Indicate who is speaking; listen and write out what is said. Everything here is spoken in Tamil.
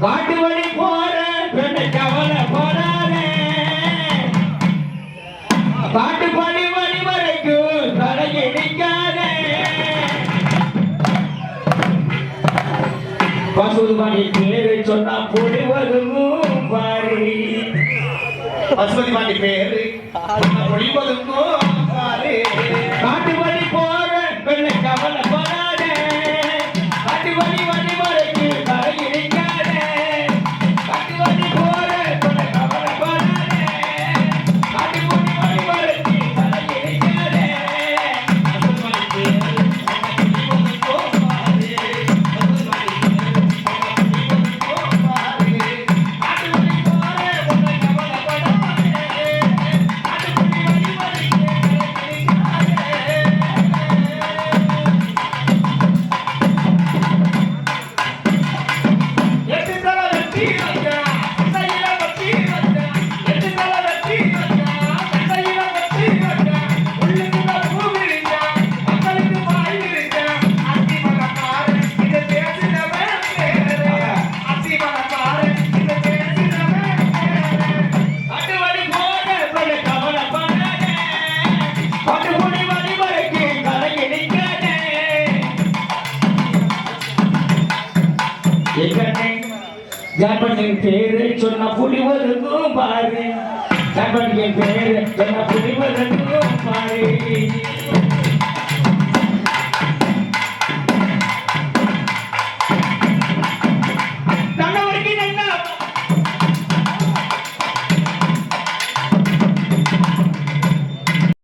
Speaker 1: காட்டு வழி போற கவலை போறாரே காட்டு பணி வரைக்கும் பேரை சொன்னா பொடி வருமோ?
Speaker 2: பசுபதி பாண்டி பேர் ஒளிபதுக்கும்
Speaker 1: ஜப்பனின் பேரை சொன்ன புலிவருக்கும் பாரு. ஜப்பனின் பேரை பாரு.